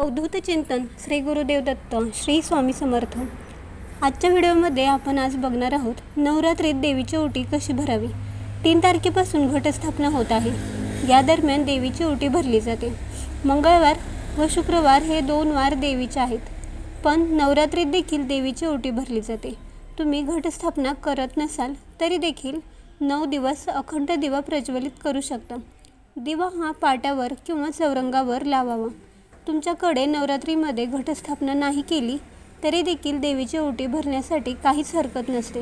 अवधूत चिंतन श्री गुरुदेव दत्त श्री स्वामी समर्थ. आजच्या व्हिडिओमध्ये आपण आज बघणार आहोत नवरात्रीत देवीची ओटी कशी भरावी? तीन तारखेपासून घटस्थापना होत आहे. या दरम्यान देवीची ओटी भरली जाते. मंगळवार व शुक्रवार हे दोन वार देवीचे आहेत पण नवरात्रीत देखील देवीची ओटी भरली जाते. तुम्ही घटस्थापना करत नसाल तरी देखील नऊ दिवस अखंड दिवा प्रज्वलित करू शकता. दिवा हा पाट्यावर किंवा चौरंगावर लावावा. तुमच्याकडे नवरात्रीमध्ये घटस्थापना नाही केली तरी देखील देवीची ओटी भरण्यासाठी काहीच हरकत नसते.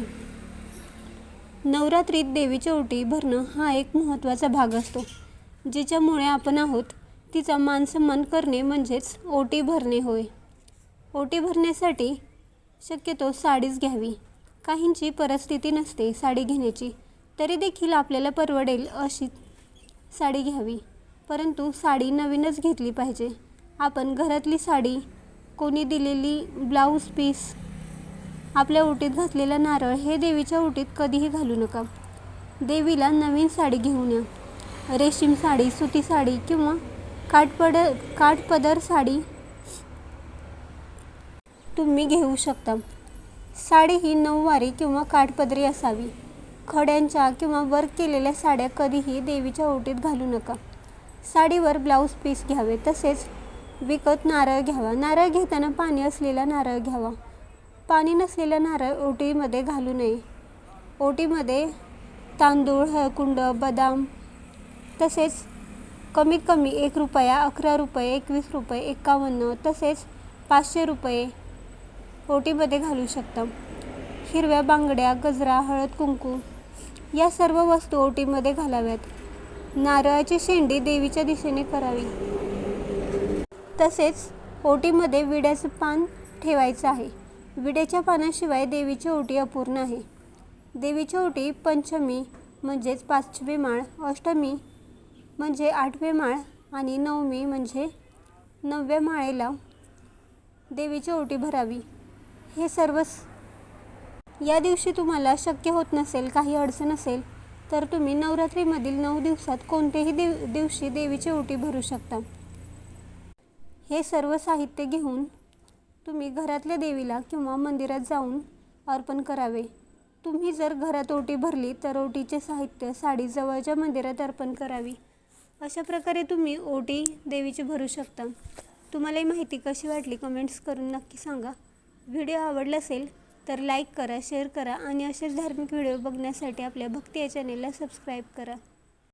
नवरात्रीत देवीच्या ओटी भरणं हा एक महत्त्वाचा भाग असतो. जिच्यामुळे आपण आहोत तिचा मानसन्मान करणे म्हणजेच ओटी भरणे होय. ओटी भरण्यासाठी शक्यतो साडीच घ्यावी. काहींची परिस्थिती नसते साडी घेण्याची तरी देखील आपल्याला परवडेल अशी साडी घ्यावी. परंतु साडी नवीनच घेतली पाहिजे. आपण घरातली साडी कोणी दिलेली ब्लाऊज पीस आपल्या ओटीत घातलेला नारळ हे देवीच्या ओटीत कधीही घालू नका. देवीला नवीन साडी घेऊन या. रेशीम साडी सुती साडी किंवा काठपड काठपदर साडी तुम्ही घेऊ शकता. साडी ही नऊवारी किंवा काठपदरी असावी. खड्यांच्या किंवा वर्क केलेल्या साड्या कधीही देवीच्या ओटीत घालू नका. साडीवर ब्लाऊज पीस घ्यावे तसेच विकत नारळ घ्यावा. नारळ घेताना पाणी असलेला नारळ घ्यावा. पाणी नसलेला नारळ ओटीमध्ये घालू नये. ओटीमध्ये तांदूळ हळकुंड बदाम तसेच कमीत कमी एक रुपया अकरा रुपये एकवीस रुपये एकावन्न तसेच पाचशे रुपये ओटीमध्ये घालू शकता. हिरव्या बांगड्या गजरा हळद कुंकू या सर्व वस्तू ओटीमध्ये घालाव्यात. नारळाची शेंडी देवीच्या दिशेने करावी. तसेच ओटीमध्ये विड्याचं पान ठेवायचं आहे. विड्याच्या पानाशिवाय देवीची ओटी अपूर्ण आहे. देवीची ओटी पंचमी म्हणजेच पाचवी माळ अष्टमी म्हणजे आठवे माळ आणि नवमी म्हणजे नवव्या माळेला देवीची ओटी भरावी. हे सर्व या दिवशी तुम्हाला शक्य होत नसेल काही अडचण असेल तर तुम्ही नवरात्रीमधील नऊ दिवसात कोणत्याही दिव दिवशी देवीची ओटी भरू शकता. हे सर्व साहित्य घेऊन तुम्ही घरातल्या देवीला किंवा मंदिरात जाऊन अर्पण करावे. तुम्ही जर घरात ओटी भरली तर ओटीचे साहित्य साडी जवळच्या मंदिरात अर्पण करावी. अशा प्रकारे तुम्ही ओटी देवीची भरू शकता. तुम्हाला ही माहिती कशी वाटली कमेंट्स करून नक्की सांगा. व्हिडिओ आवडला असेल तर लाईक करा शेअर करा आणि असेच धार्मिक व्हिडिओ बघण्यासाठी आपल्या भक्ती या चॅनेलला सबस्क्राईब करा.